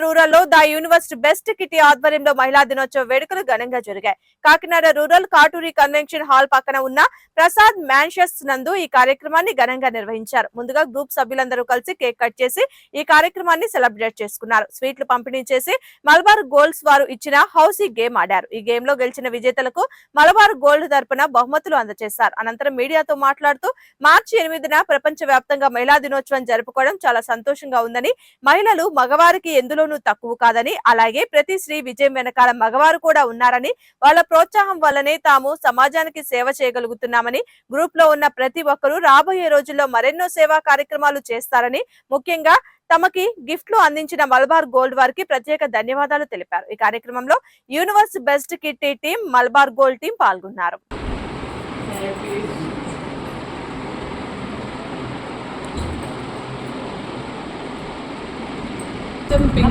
కళాశాలలో the university best kitty ఆధ్వర్యంలో మహిళా దినోత్సవ వేడుకలు ఘనంగా జరిగాయి. Kakinada rural Katuri convention hall పక్కన ఉన్న ప్రసాద్ మ్యాన్షస్ నందు ఈ కార్యక్రమాన్ని ఘనంగా నిర్వహించారు. ముందుగా గ్రూప్ సభ్యులందరూ కలిసి కేక్ కట్ చేసి ఈ కార్యక్రమాన్ని సెలబ్రేట్ చేసుకున్నారు. స్వీట్లు పంపిణీ చేసి మలబార్ గోల్డ్స్ వారు ఇచ్చిన హౌసీ గేమ్ ఆడారు. ఈ గేమ్లో గెలిచిన విజేతలకు మలబార్ గోల్డ్ తరపున బహుమతులు అందజేశారు. అనంతరం మీడియాతో మాట్లాడుతూ మార్చి ఎనిమిదిన ప్రపంచ వ్యాప్తంగా మహిళా దినోత్సవం జరుపుకోవడం చాలా సంతోషంగా ఉందని మహిళలు మగవారికి ఎందులో ఎందులోనూ తక్కువ కాదని అలాగే ప్రతి స్త్రీ విజయం వెనకాల మగవారు కూడా ఉన్నారని వాళ్ళ ప్రోత్సాహం వల్లనే తాము సమాజానికి సేవ చేయగలుగుతున్నామని గ్రూప్లో ఉన్న ప్రతి ఒక్కరూ రాబోయే రోజుల్లో మరెన్నో సేవా కార్యక్రమాలు చేస్తారని ముఖ్యంగా తమకి గిఫ్ట్లు అందించిన మలబార్ గోల్డ్ వారికి ప్రత్యేక ధన్యవాదాలు తెలిపారు. ఈ కార్యక్రమంలో universe best kitty team Malabar Gold team పాల్గొన్నారు.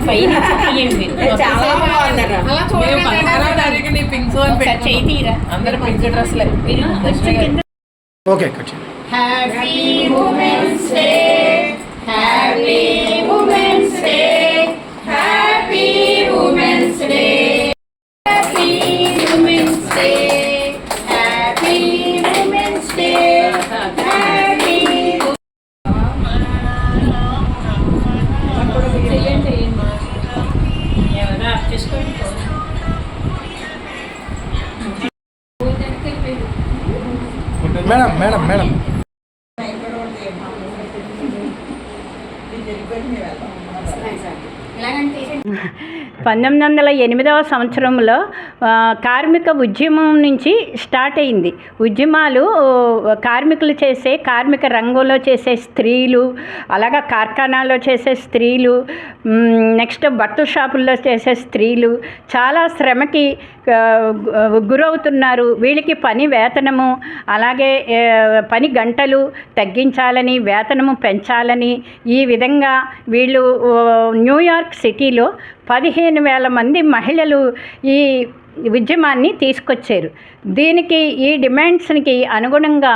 పైన తీయండి మీరు. చాలా బాగుందరా. అలా నీ పింక్ చేయి అందరూ pink డ్రెస్లే okay cut happy women's day happy madam madam madam పంతొమ్మిది వందల ఎనిమిదవ సంవత్సరంలో కార్మిక ఉద్యమం నుంచి స్టార్ట్ అయింది. ఉద్యమాలు కార్మికులు చేసే కార్మిక రంగంలో చేసే స్త్రీలు అలాగా కార్ఖానాలో చేసే స్త్రీలు నెక్స్ట్ బట్టల షాపుల్లో చేసే స్త్రీలు చాలా శ్రమకి గురవుతున్నారు. వీళ్ళకి పని వేతనము అలాగే పని గంటలు తగ్గించాలని వేతనము పెంచాలని ఈ విధంగా వీళ్ళు న్యూయార్క్ సిటీలో పదిహేను వేల మంది మహిళలు ఈ ఉద్యమాన్ని తీసుకొచ్చారు. దీనికి ఈ డిమాండ్స్కి అనుగుణంగా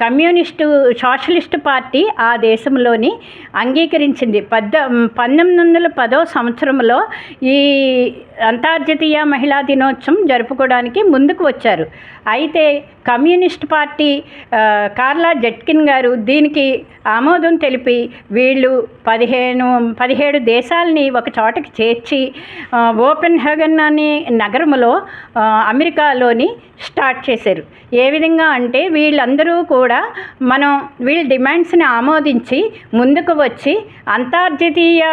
కమ్యూనిస్టు సోషలిస్ట్ పార్టీ ఆ దేశంలోని అంగీకరించింది. పద్ద పంతొమ్మిది వందల పదో సంవత్సరంలో ఈ అంతర్జాతీయ మహిళా దినోత్సవం జరుపుకోవడానికి ముందుకు వచ్చారు. అయితే కమ్యూనిస్ట్ పార్టీ కార్లా జట్కిన్ గారు దీనికి ఆమోదం తెలిపి వీళ్ళు పదిహేను పదిహేడు దేశాలని ఒక చోటకి చేర్చి ఓపెన్ హెగన్ అనే నగరంలో అమెరికాలోని స్టార్ట్ చేశారు. ఏ విధంగా అంటే వీళ్ళందరూ కూడా మనం వీళ్ళ డిమాండ్స్ని ఆమోదించి ముందుకు వచ్చి అంతర్జాతీయ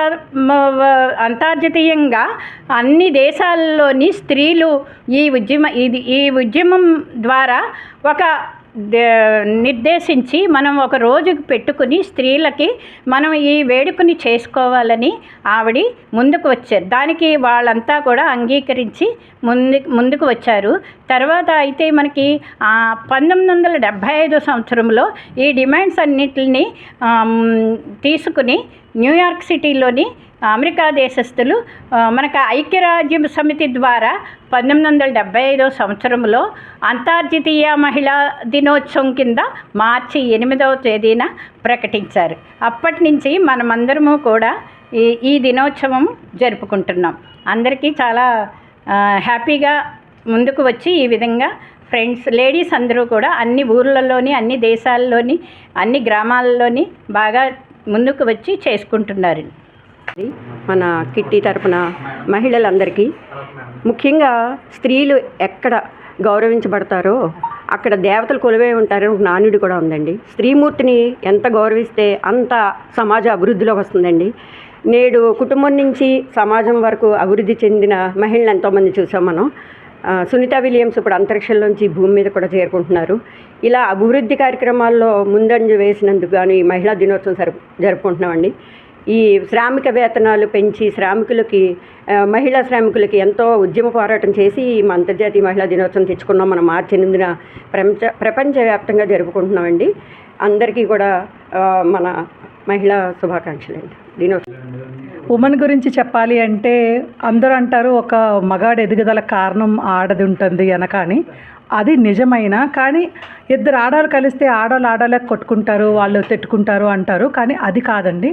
అంతర్జాతీయంగా అన్ని దేశాల్లోని స్త్రీలు ఈ ఉద్యమ ఇది ఈ ఉద్యమం ద్వారా ఒక నిర్దేశించి మనం ఒక రోజుకి పెట్టుకుని స్త్రీలకి మనం ఈ వేడుకని చేసుకోవాలని ఆవిడ ముందుకు వచ్చారు. దానికి వాళ్ళంతా కూడా అంగీకరించి ముందు ముందుకు వచ్చారు. తర్వాత అయితే మనకి పంతొమ్మిది వందల డెబ్భై ఐదో సంవత్సరంలో ఈ డిమాండ్స్ అన్నిటిని తీసుకుని న్యూయార్క్ సిటీలోని అమెరికా దేశస్థులు మనకు ఐక్యరాజ్య సమితి ద్వారా పంతొమ్మిది వందల డెబ్బై ఐదో సంవత్సరంలో అంతర్జాతీయ మహిళా దినోత్సవం కింద మార్చి ఎనిమిదవ తేదీన ప్రకటించారు. అప్పటి నుంచి మనమందరము కూడా ఈ ఈ దినోత్సవం జరుపుకుంటున్నాం. అందరికీ చాలా హ్యాపీగా ముందుకు వచ్చి ఈ విధంగా ఫ్రెండ్స్ లేడీస్ అందరూ కూడా అన్ని ఊర్లలోని అన్ని దేశాల్లోని అన్ని గ్రామాల్లోని బాగా ముందుకు వచ్చి చేసుకుంటున్నారు. మన కిట్టి తరపున మహిళలందరికీ. ముఖ్యంగా స్త్రీలు ఎక్కడ గౌరవించబడతారో అక్కడ దేవతలు కొలువై ఉంటారని ఒక నానుడి కూడా ఉందండి. స్త్రీమూర్తిని ఎంత గౌరవిస్తే అంత సమాజ అభివృద్ధిలోకి వస్తుందండి. నేడు కుటుంబం నుంచి సమాజం వరకు అభివృద్ధి చెందిన మహిళలు ఎంతోమంది చూసాం మనం. సునీత విలియమ్స్ ఇప్పుడు అంతరిక్షంలోంచి భూమి మీద కూడా చేరుకుంటున్నారు. ఇలా అభివృద్ధి కార్యక్రమాల్లో ముందంజ వేసినందుకు కానీ ఈ మహిళా దినోత్సవం జరుపు జరుపుకుంటున్నామండి. ఈ శ్రామిక వేతనాలు పెంచి శ్రామికులకి మహిళా శ్రామికులకి ఎంతో ఉద్యమ పోరాటం చేసి ఈ అంతర్జాతీయ మహిళా దినోత్సవం తెచ్చుకున్నాం. మనం మార్చి ఎనిమిదిన ప్రపంచ ప్రపంచవ్యాప్తంగా జరుపుకుంటున్నామండి. అందరికీ కూడా మన మహిళా శుభాకాంక్షలు అండి. దినోత్సవం. ఉమెన్ గురించి చెప్పాలి అంటే అందరూ అంటారు ఒక మగాడు ఎదుగుదల కారణం ఆడది ఉంటుంది అనకాని. అది నిజమైన కానీ ఇద్దరు ఆడవాళ్ళు కలిస్తే ఆడవాళ్ళు ఆడవాళ్ళే కొట్టుకుంటారు వాళ్ళు తిట్టుకుంటారు అంటారు కానీ అది కాదండి.